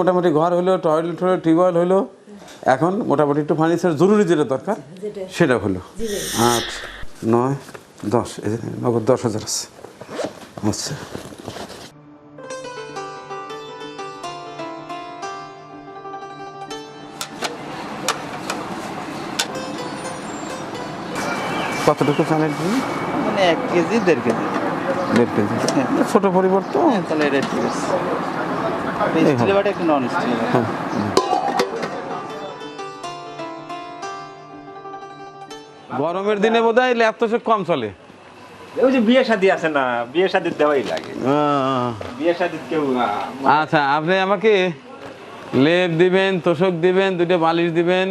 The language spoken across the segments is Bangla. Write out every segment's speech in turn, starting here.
মোটামুটি ঘর হলো টয়লেট হলো টিউবওয়েল হলো এখন মোটামুটি একটু ফার্নিচার জরুরি যেটা দরকার সেটা হলো। আট নয় দশ এই নগদ দশ হাজার আছে। আচ্ছা। কতটুকু চালের দিন মানে এক কেজি দেড় কেজি। দেড় কেজি। ছোট পরিবর্তন? হ্যাঁ তাহলে এটা ঠিক আছে। এই বাটা একটু নন স্টিলের হ্যাঁ গরমের দিনে বোধ হয় ল্যাপ তো সে কম চলে। ওই যে বিয়ে শাদী আছে না বিয়ে শাদী দেওয়াই লাগে। বিয়ে শাদী কেউ আচ্ছা আপনি আমাকে লেপ দিবেন তোষক দিবেন দুটো বালিশ দিবেন।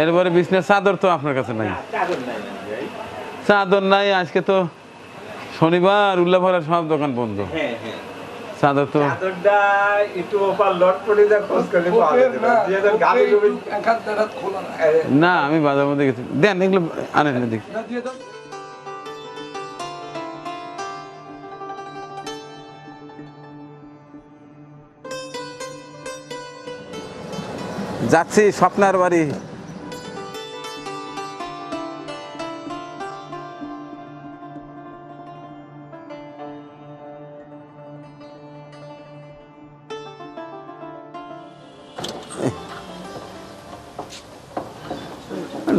এরপরে বিছনার চাদর তো আপনার কাছে নাই। চাদর নাই চাদর নাই আজকে তো শনিবার উল্লাভরা সব দোকান বন্ধ। হ্যাঁ হ্যাঁ। চাদর তো। না। আমি বাজার মধ্যে গেছি। দেন এগুলো আনেন দেখি যাচ্ছি স্বপ্নার বাড়ি।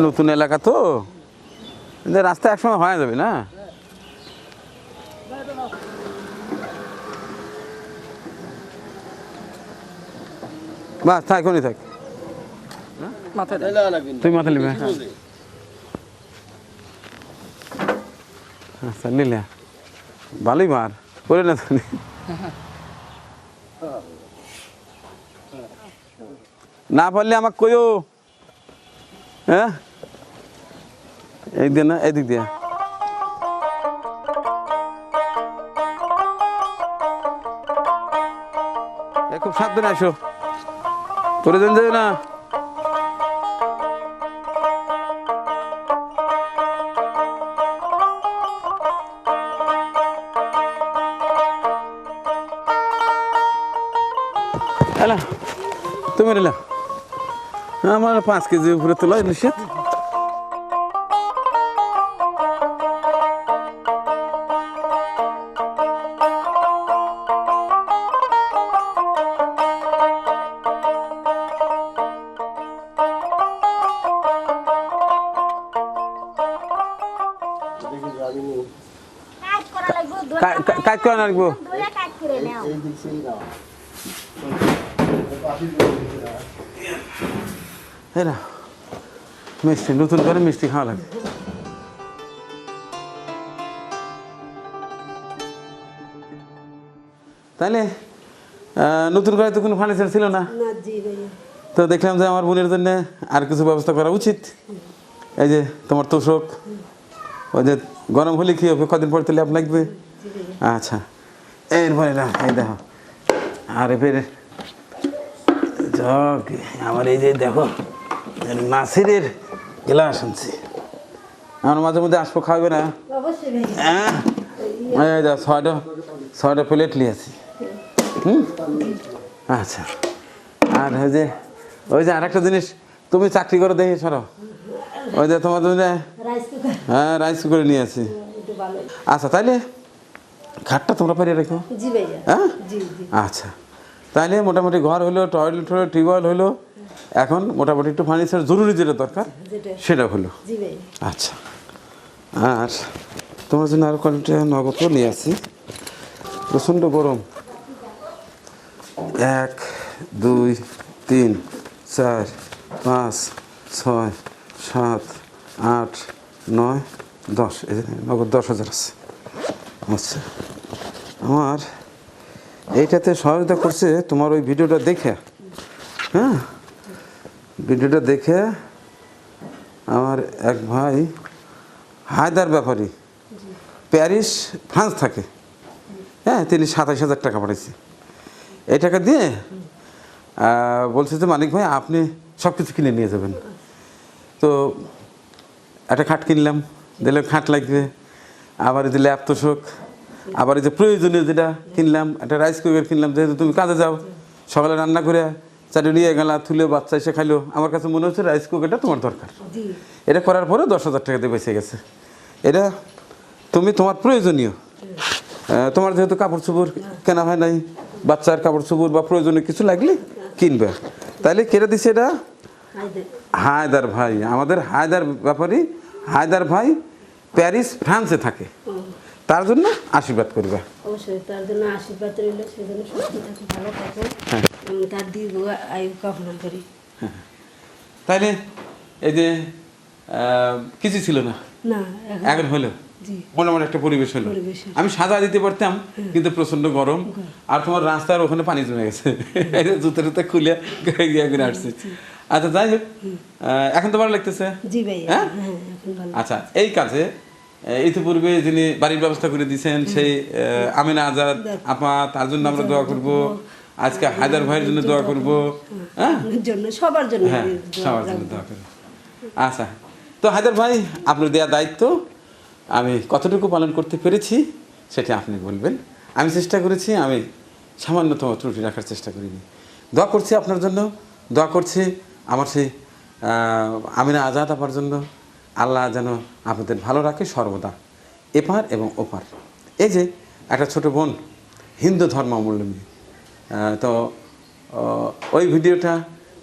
নতুন এলাকা তো। রাস্তা একসময় হয়ে যাবে না? বাস থাক এখনই থাক। তুই মাথা নিবে আচ্ছা নিলে। ভালোই মার করে না তুমি না পারলে আমাকে কইও। হ্যাঁ? এই দিয়ে না এদিক দিয়ে। খুব সাবধানে আসো। পরে দেন যাবে না তুমি এলা আমার পাঁচ কেজি উপরে তোলা নিষেধ কা- কা- কাজ করে রাখব মিষ্টি নতুন করে মিষ্টি খাওয়া লাগে। তাইলে নতুন করে তো কোনো ফার্নিচার ছিল না? তো দেখলাম যে আমার বোনের জন্য আর কিছু ব্যবস্থা করা উচিত। এই যে তোমার তোষক ওই যে গরম হলে কি হবে? কদিন পর তো ল্যাপ লাগবে? আচ্ছা। এরপরে না এই দেখো। আর এবার জগ আমার এই যে দেখো নাসিরের গ্লাস আনছি। আমার মাঝে মধ্যে আসব খাবে না? হ্যাঁ? এই দেখো ছয়টা ছয়টা প্লেট নিয়েছি হুম? আচ্ছা। আর ওই যে ওই যে আরেকটা জিনিস তুমি চাকরি করে দেখি সরো। ওই যে তোমার কুকার হ্যাঁ রাইস করে নিয়ে আসি। আচ্ছা তাইলে খাটটা তোমরা পারিয়ে রেখো। হ্যাঁ? আচ্ছা। তাহলে মোটামুটি ঘর হলো টয়লেট হলো টিউবওয়েল হলো এখন মোটামুটি একটু ফার্নিচার জরুরি যেটা দরকার সেটা হলো। আচ্ছা। আর তোমার জন্য আরও কয়েকটা নগদও নিয়ে আসি। প্রচণ্ড গরম। এক দুই তিন চার পাঁচ ছয় সাত আট নয় দশ। এই নগদ দশ হাজার আছে। আচ্ছা। আমার এইটাতে সহায়তা করছে তোমার ওই ভিডিওটা দেখে। হ্যাঁ? ভিডিওটা দেখে আমার এক ভাই হায়দার ব্যাপারী, প্যারিস, ফ্রান্স থাকে। হ্যাঁ তিনি সাতাশ হাজার টাকা পাঠাইছে। এই টাকা দিয়ে বলছে যে, মানিক ভাই, আপনি সব কিছু কিনে নিয়ে যাবেন। তো একটা খাট কিনলাম, দিলে খাট লাগবে, আবার দিলে ল্যাপ তোষক আবার এই যে প্রয়োজনীয় যেটা কিনলাম একটা রাইস কুকার কিনলাম যেহেতু তুমি কাজে যাও সকালে রান্না করে চাটে নিয়ে গেলা তুলে বাচ্চা এসে খাইলো আমার কাছে মনে হচ্ছে রাইস কুকারটা তোমার দরকার। এটা করার পরে দশ হাজার টাকা দিয়ে বেঁচে গেছে। এটা তুমি তোমার প্রয়োজনীয়। তোমার যেহেতু কাপড় চোপড় কেনা হয় নাই বাচ্চার কাপড় চোপড় বা প্রয়োজনীয় কিছু লাগলে কিনবে। তাইলে কেটে দিছে এটা হায়দার। হায়দার ভাই। আমাদের হায়দার ব্যাপারী হায়দার ভাই প্যারিস ফ্রান্সে থাকে। তার জন্য আশীর্বাদ করবে। অবশ্যই তার জন্য আশীর্বাদ রইল সেজন্য সুস্থ থাকি ভালো থাকো। এবং তার দীর্ঘ আয়ু কামনা করি। তাইলে এই যে কিছু ছিল না? না এখন হলো? মোটামুটি একটা পরিবেশ হলো? আমি সাজা দিতে পারতাম কিন্তু প্রচণ্ড গরম। আর তোমার রাস্তার ওখানে পানি জমে গেছে। জুতো টুতো খুলে গিয়ে করে আসছে। আচ্ছা যাই হোক। এখন তো ভালো লাগতেছে? জি হ্যাঁ? হ্যাঁ আচ্ছা এই কাজে ইতিপূর্বে যিনি বাড়ির ব্যবস্থা করে দিয়েছেন সেই আমিনা আজাদ আপা তার জন্য আমরা দোয়া করব। আজকে হায়দার ভাইয়ের জন্য দোয়া করব। হ্যাঁ? সবার জন্য হ্যাঁ সবার জন্য। দোয়া করব। আচ্ছা তো হায়দার ভাই আপনার দেওয়া দায়িত্ব আমি কতটুকু পালন করতে পেরেছি সেটা আপনি বলবেন। আমি চেষ্টা করেছি আমি সামান্যতম ত্রুটি রাখার চেষ্টা করিনি। দোয়া করছি আপনার জন্য দোয়া করছি আমার সেই আমিনা আজাদ আপার জন্য। আল্লাহ যেন আপনাদের ভালো রাখে সর্বদা, এপার এবং ওপার। এই যে একটা ছোট বোন, হিন্দু ধর্মাবলম্বী। তো ওই ভিডিওটা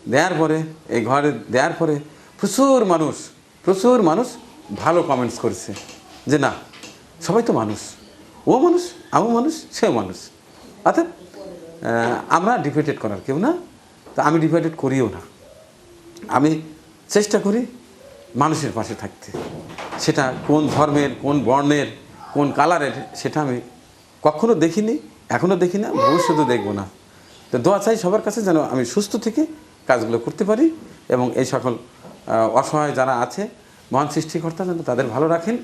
দেওয়ার পরে, এই ঘরে দেওয়ার পরে প্রচুর মানুষ প্রচুর মানুষ ভালো কমেন্টস করেছে। যে না, সবাই তো মানুষ। ও মানুষ, আমিও মানুষ, সেও মানুষ। অর্থাৎ আমরা ডিপেন্ডেড করার কেউ না। তা আমি ডিপেন্ডেড করিও না। আমি চেষ্টা করি মানুষের পাশে থাকতে। সেটা কোন ধর্মের, কোন বর্ণের, কোন কালারের, সেটা আমি কখনো দেখিনি এখনও দেখি না, ভবিষ্যতেও দেখব না। তো দোয়া চাই সবার কাছে যেন আমি সুস্থ থেকে কাজগুলো করতে পারি এবং এই সকল অসহায় যারা আছে, মহান সৃষ্টিকর্তা যেন তাদের ভালো রাখেন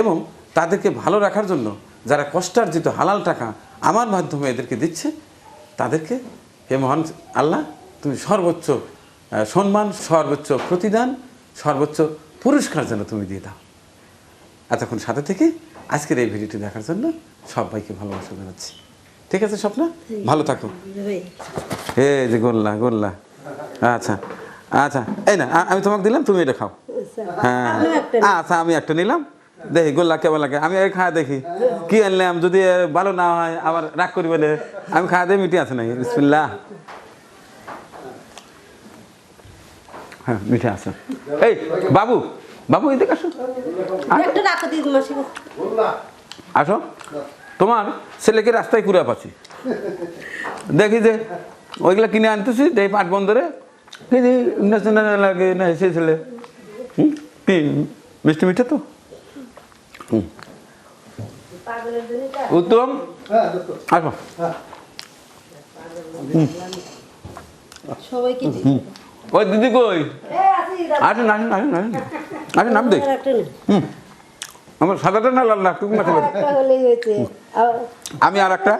এবং তাদেরকে ভালো রাখার জন্য যারা কষ্টার্জিত হালাল টাকা আমার মাধ্যমে এদেরকে দিচ্ছে, তাদেরকে হে মহান আল্লাহ, তুমি সর্বোচ্চ সম্মান, সর্বোচ্চ প্রতিদান সর্বোচ্চ পুরস্কার যেন তুমি দিয়ে দাও। এতক্ষণ সাথে থেকে আজকের এই ভিডিওটি দেখার জন্য সবাইকে ভালোবাসা জানাচ্ছি। ঠিক আছে স্বপ্ন? ভালো থাকো। এই যে গোল্লা গোল্লা। আচ্ছা আচ্ছা এই না আমি তোমাকে দিলাম, তুমি এটা খাও। হ্যাঁ। আচ্ছা আমি একটা নিলাম। দেখি, গোল্লা কেমন লাগে? আমি এই খাওয়া দেখি। কি আনলাম? যদি ভালো না হয়, আবার রাগ করি বলে আমি খাওয়া দিয়ে মিটি আছে নাকি? বিসমিল্লাহ। হ্যাঁ মিঠে আছে। এই বাবু বাবু এদিকে আসো। আসো। তোমার ছেলেকে রাস্তায় কুড়া পাচ্ছি। দেখি যে ওইগুলা কিনে আনতেছি এই পাট বন্দরে। কি যে লাগে না এসে ছেলে। হুম? কি মিষ্টি মিঠে তো? হুম। উত্তম আসো। সবাইকে দিই। ওই দিদি কই? এ, আছি, দাদা। আসেন আসেন আসেন আসেন। আসেন নাম দেখ আমার হুম। আমার সাদাটা না লাল না আবার আমি আর একটা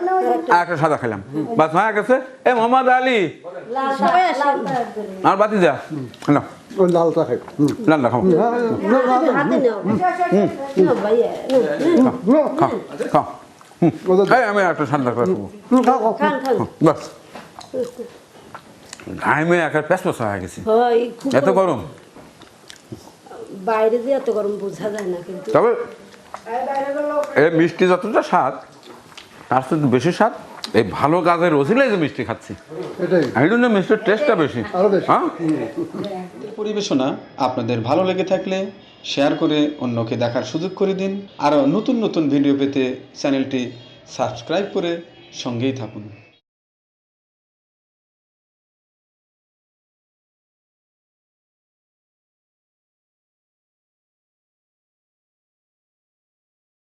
আর একটা। সাদা খেলাম। বাস হয়ে গেছে? এ মোহাম্মদ আলী। আর বাতি যা। না। লালটা খাই। হুম। লাল খাও। খাও। আমি একটা ঠান্ডা করে খাব। হুম, খাও, খাও। খান খান। বাস। ঘামে একটা প্যাসপস হয়ে গেছে। হয় এত গরম। বাইরে যে এত গরম বোঝা যায় না কিন্তু তবে এই মিষ্টি যতটা স্বাদ তার সাথে বেশি স্বাদ। এই ভালো কাজের রসিলাই যে মিষ্টি খাচ্ছি। এই জন্য মিষ্টির টেস্টটা বেশি। বেশি। হ্যাঁ? পরিবেশনা আপনাদের ভালো লেগে থাকলে শেয়ার করে অন্যকে দেখার সুযোগ করে দিন। আরও নতুন নতুন ভিডিও পেতে চ্যানেলটি সাবস্ক্রাইব করে সঙ্গেই থাকুন।